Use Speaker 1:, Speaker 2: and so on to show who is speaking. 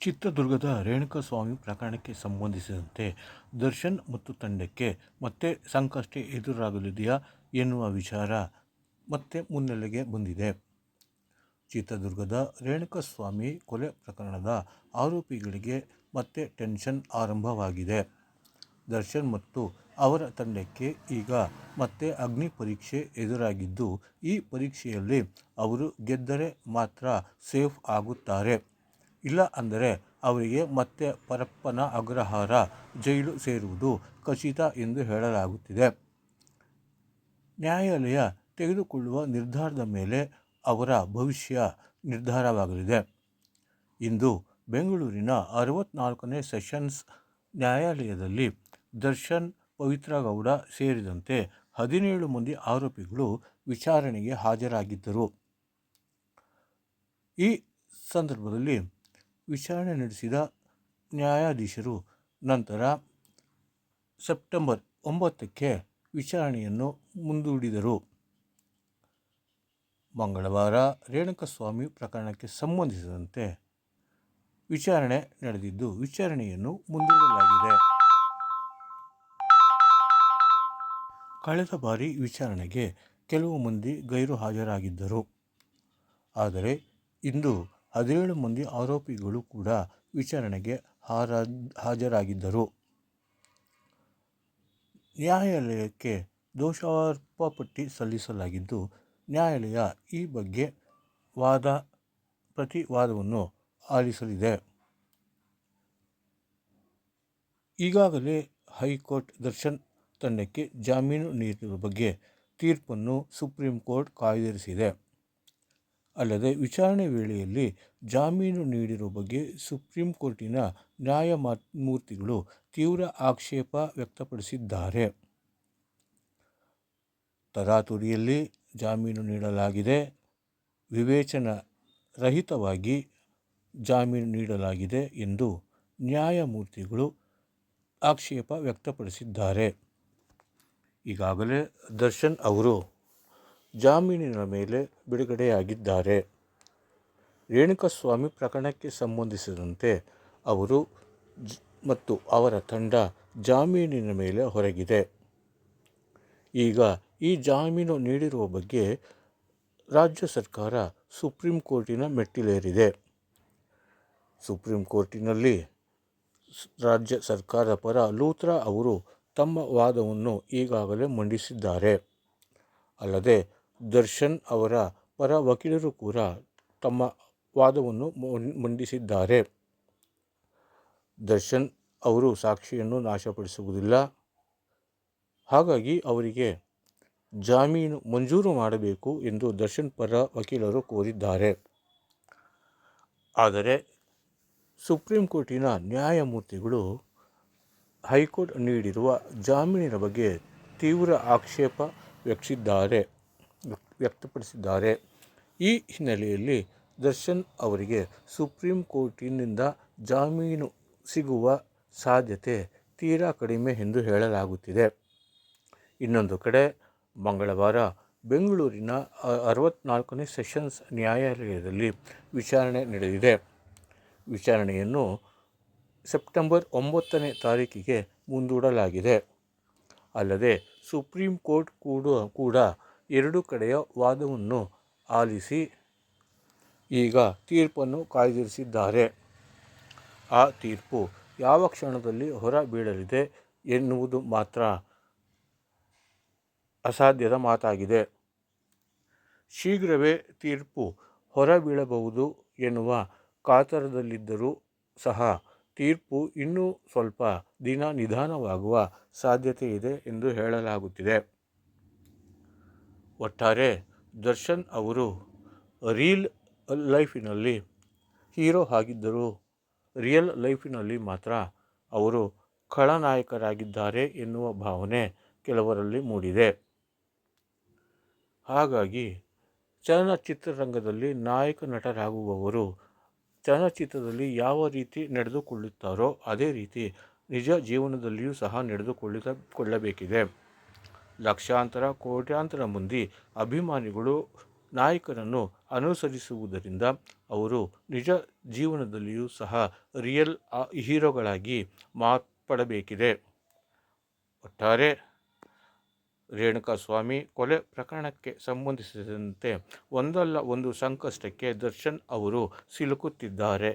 Speaker 1: ಚಿತ್ರದುರ್ಗದ ರೇಣುಕಸ್ವಾಮಿ ಪ್ರಕರಣಕ್ಕೆ ಸಂಬಂಧಿಸಿದಂತೆ ದರ್ಶನ್ ಮತ್ತು ತಂಡಕ್ಕೆ ಮತ್ತೆ ಸಂಕಷ್ಟ ಎದುರಾಗಲಿದೆಯಾ ಎನ್ನುವ ವಿಚಾರ ಮತ್ತೆ ಮುನ್ನೆಲೆಗೆ ಬಂದಿದೆ. ಚಿತ್ರದುರ್ಗದ ರೇಣುಕಸ್ವಾಮಿ ಕೊಲೆ ಪ್ರಕರಣದ ಆರೋಪಿಗಳಿಗೆ ಮತ್ತೆ ಟೆನ್ಷನ್ ಆರಂಭವಾಗಿದೆ. ದರ್ಶನ್ ಮತ್ತು ಅವರ ತಂಡಕ್ಕೆ ಈಗ ಮತ್ತೆ ಅಗ್ನಿ ಪರೀಕ್ಷೆ ಎದುರಾಗಿದ್ದು, ಈ ಪರೀಕ್ಷೆಯಲ್ಲಿ ಅವರು ಗೆದ್ದರೆ ಮಾತ್ರ ಸೇಫ್ ಆಗುತ್ತಾರೆ. ಇಲ್ಲ ಅಂದರೆ ಅವರಿಗೆ ಮತ್ತೆ ಪರಪ್ಪನ ಅಗ್ರಹಾರ ಜೈಲು ಸೇರುವುದು ಖಚಿತ ಎಂದು ಹೇಳಲಾಗುತ್ತಿದೆ. ನ್ಯಾಯಾಲಯ ತೆಗೆದುಕೊಳ್ಳುವ ನಿರ್ಧಾರದ ಮೇಲೆ ಅವರ ಭವಿಷ್ಯ ನಿರ್ಧಾರವಾಗಲಿದೆ. ಇಂದು ಬೆಂಗಳೂರಿನ ಅರವತ್ನಾಲ್ಕನೇ ಸೆಷನ್ಸ್ ನ್ಯಾಯಾಲಯದಲ್ಲಿ ದರ್ಶನ್ ಪವಿತ್ರಗೌಡ ಸೇರಿದಂತೆ ಹದಿನೇಳು ಮಂದಿ ಆರೋಪಿಗಳು ವಿಚಾರಣೆಗೆ ಹಾಜರಾಗಿದ್ದರು. ಈ ಸಂದರ್ಭದಲ್ಲಿ ವಿಚಾರಣೆ ನಡೆಸಿದ ನ್ಯಾಯಾಧೀಶರು ನಂತರ ಸೆಪ್ಟೆಂಬರ್ ಒಂಬತ್ತಕ್ಕೆ ವಿಚಾರಣೆಯನ್ನು ಮುಂದೂಡಿದರು. ಮಂಗಳವಾರ ರೇಣುಕಸ್ವಾಮಿ ಪ್ರಕರಣಕ್ಕೆ ಸಂಬಂಧಿಸಿದಂತೆ ವಿಚಾರಣೆ ನಡೆದಿದ್ದು, ವಿಚಾರಣೆಯನ್ನು ಮುಂದೂಡಲಾಗಿದೆ. ಕಳೆದ ಬಾರಿ ವಿಚಾರಣೆಗೆ ಕೆಲವು ಮಂದಿ ಗೈರು ಹಾಜರಾಗಿದ್ದರು ಆದರೆ ಇಂದು ಹದಿನೇಳು ಮಂದಿ ಆರೋಪಿಗಳು ಕೂಡ ವಿಚಾರಣೆಗೆ ಹಾರ, ಹಾಜರಾಗಿದ್ದರು. ನ್ಯಾಯಾಲಯಕ್ಕೆ ದೋಷಾರೋಪ ಪಟ್ಟಿ ಸಲ್ಲಿಸಲಾಗಿದ್ದು, ನ್ಯಾಯಾಲಯ ಈ ಬಗ್ಗೆ ವಾದ, ಪ್ರತಿವಾದವನ್ನು ಆಲಿಸಲಿದೆ. ಈಗಾಗಲೇ ಹೈಕೋರ್ಟ್ ದರ್ಶನ್ ತಂಡಕ್ಕೆ ಜಾಮೀನು ನೀಡಿರುವ ಬಗ್ಗೆ ತೀರ್ಪನ್ನು ಸುಪ್ರೀಂ ಕೋರ್ಟ್ ಕಾಯ್ದಿರಿಸಿದೆ. ಅಲ್ಲದೆ ವಿಚಾರಣೆ ವೇಳೆಯಲ್ಲಿ ಜಾಮೀನು ನೀಡಿರುವ ಬಗ್ಗೆ ಸುಪ್ರೀಂ ಕೋರ್ಟಿನ ನ್ಯಾಯಮೂರ್ತಿಗಳು ತೀವ್ರ ಆಕ್ಷೇಪ ವ್ಯಕ್ತಪಡಿಸಿದ್ದಾರೆ. ತರಾತುರಿಯಲ್ಲಿ ಜಾಮೀನು ನೀಡಲಾಗಿದೆ. ವಿವೇಚನ ರಹಿತವಾಗಿ ಜಾಮೀನು ನೀಡಲಾಗಿದೆ ಎಂದು ನ್ಯಾಯಮೂರ್ತಿಗಳು ಆಕ್ಷೇಪ ವ್ಯಕ್ತಪಡಿಸಿದ್ದಾರೆ. ಈಗಾಗಲೇ ದರ್ಶನ್ ಅವರು ಜಾಮೀನಿನ ಮೇಲೆ ಬಿಡುಗಡೆಯಾಗಿದ್ದಾರೆ. ರೇಣುಕಸ್ವಾಮಿ ಪ್ರಕರಣಕ್ಕೆ ಸಂಬಂಧಿಸಿದಂತೆ ಅವರು ಮತ್ತು ಅವರ ತಂಡ ಜಾಮೀನಿನ ಮೇಲೆ ಹೊರಗಿದೆ. ಈಗ ಈ ಜಾಮೀನು ನೀಡಿರುವ ಬಗ್ಗೆ ರಾಜ್ಯ ಸರ್ಕಾರ ಸುಪ್ರೀಂ ಕೋರ್ಟಿನ ಮೆಟ್ಟಿಲೇರಿದೆ. ಸುಪ್ರೀಂ ಕೋರ್ಟಿನಲ್ಲಿ ರಾಜ್ಯ ಸರ್ಕಾರ ಪರ ಲೂತ್ರಾ ಅವರು ತಮ್ಮ ವಾದವನ್ನು ಈಗಾಗಲೇ ಮಂಡಿಸಿದ್ದಾರೆ. ಅಲ್ಲದೆ ದರ್ಶನ್ ಅವರ ಪರ ವಕೀಲರು ಕೂಡ ತಮ್ಮ ವಾದವನ್ನು ಮಂಡಿಸಿದ್ದಾರೆ. ದರ್ಶನ್ ಅವರು ಸಾಕ್ಷಿಯನ್ನು ನಾಶಪಡಿಸುವುದಿಲ್ಲ. ಹಾಗಾಗಿ ಅವರಿಗೆ ಜಾಮೀನು ಮಂಜೂರು ಮಾಡಬೇಕು ಎಂದು ದರ್ಶನ್ ಪರ ವಕೀಲರು ಕೋರಿದ್ದಾರೆ. ಆದರೆ ಸುಪ್ರೀಂ ಕೋರ್ಟಿನ ನ್ಯಾಯಮೂರ್ತಿಗಳು ಹೈಕೋರ್ಟ್ ನೀಡಿರುವ ಜಾಮೀನಿನ ಬಗ್ಗೆ ತೀವ್ರ ಆಕ್ಷೇಪ ವ್ಯಕ್ತಿಸಿದ್ದಾರೆ ವ್ಯಕ್ತಪಡಿಸಿದ್ದಾರೆ. ಈ ಹಿನ್ನೆಲೆಯಲ್ಲಿ ದರ್ಶನ್ ಅವರಿಗೆ ಸುಪ್ರೀಂ ಕೋರ್ಟಿನಿಂದ ಜಾಮೀನು ಸಿಗುವ ಸಾಧ್ಯತೆ ತೀರಾ ಕಡಿಮೆ ಎಂದು ಹೇಳಲಾಗುತ್ತಿದೆ. ಇನ್ನೊಂದು ಕಡೆ, ಮಂಗಳವಾರ ಬೆಂಗಳೂರಿನ ಅರವತ್ನಾಲ್ಕನೇ ಸೆಷನ್ಸ್ ನ್ಯಾಯಾಲಯದಲ್ಲಿ ವಿಚಾರಣೆ ನಡೆದಿದೆ. ವಿಚಾರಣೆಯನ್ನು ಸೆಪ್ಟೆಂಬರ್ ಒಂಬತ್ತನೇ ತಾರೀಕಿಗೆ ಮುಂದೂಡಲಾಗಿದೆ. ಅಲ್ಲದೆ, ಸುಪ್ರೀಂ ಕೋರ್ಟ್ ಕೂಡ ಕೂಡ ಎರಡು ಕಡೆಯ ವಾದವನ್ನು ಆಲಿಸಿ ಈಗ ತೀರ್ಪನ್ನು ಕಾಯ್ದಿರಿಸಿದ್ದಾರೆ. ಆ ತೀರ್ಪು ಯಾವ ಕ್ಷಣದಲ್ಲಿ ಹೊರ ಬೀಳಲಿದೆ ಎನ್ನುವುದು ಮಾತ್ರ ಅಸಾಧ್ಯದ ಮಾತಾಗಿದೆ. ಶೀಘ್ರವೇ ತೀರ್ಪು ಹೊರಬೀಳಬಹುದು ಎನ್ನುವ ಕಾತರದಲ್ಲಿದ್ದರೂ ಸಹ ತೀರ್ಪು ಇನ್ನೂ ಸ್ವಲ್ಪ ದಿನ ನಿಧಾನವಾಗುವ ಸಾಧ್ಯತೆ ಇದೆ ಎಂದು ಹೇಳಲಾಗುತ್ತಿದೆ. ಒಟ್ಟಾರೆ ದರ್ಶನ್ ಅವರು ರೀಲ್ ಲೈಫಿನಲ್ಲಿ ಹೀರೋ ಆಗಿದ್ದರೂ ರಿಯಲ್ ಲೈಫಿನಲ್ಲಿ ಮಾತ್ರ ಅವರು ಖಳನಾಯಕರಾಗಿದ್ದಾರೆ ಎನ್ನುವ ಭಾವನೆ ಕೆಲವರಲ್ಲಿ ಮೂಡಿದೆ. ಹಾಗಾಗಿ ಚಲನಚಿತ್ರರಂಗದಲ್ಲಿ ನಾಯಕ ನಟರಾಗುವವರು ಚಲನಚಿತ್ರದಲ್ಲಿ ಯಾವ ರೀತಿ ನಡೆದುಕೊಳ್ಳುತ್ತಾರೋ ಅದೇ ರೀತಿ ನಿಜ ಜೀವನದಲ್ಲಿಯೂ ಸಹ ನಡೆದುಕೊಳ್ಳುತ್ತ ಕೊಳ್ಳಬೇಕಿದೆ. ಲಕ್ಷಾಂತರ, ಕೋಟ್ಯಾಂತರ ಮಂದಿ ಅಭಿಮಾನಿಗಳು ನಾಯಕನನ್ನು ಅನುಸರಿಸುವುದರಿಂದ ಅವರು ನಿಜ ಜೀವನದಲ್ಲಿಯೂ ಸಹ ರಿಯಲ್ ಹೀರೋಗಳಾಗಿ ಮಾರ್ಪಡಬೇಕಿದೆ. ಒಟ್ಟಾರೆ ರೇಣುಕಾಸ್ವಾಮಿ ಕೊಲೆ ಪ್ರಕರಣಕ್ಕೆ ಸಂಬಂಧಿಸಿದಂತೆ ಒಂದಲ್ಲ ಒಂದು ಸಂಕಷ್ಟಕ್ಕೆ ದರ್ಶನ್ ಅವರು ಸಿಲುಕುತ್ತಿದ್ದಾರೆ.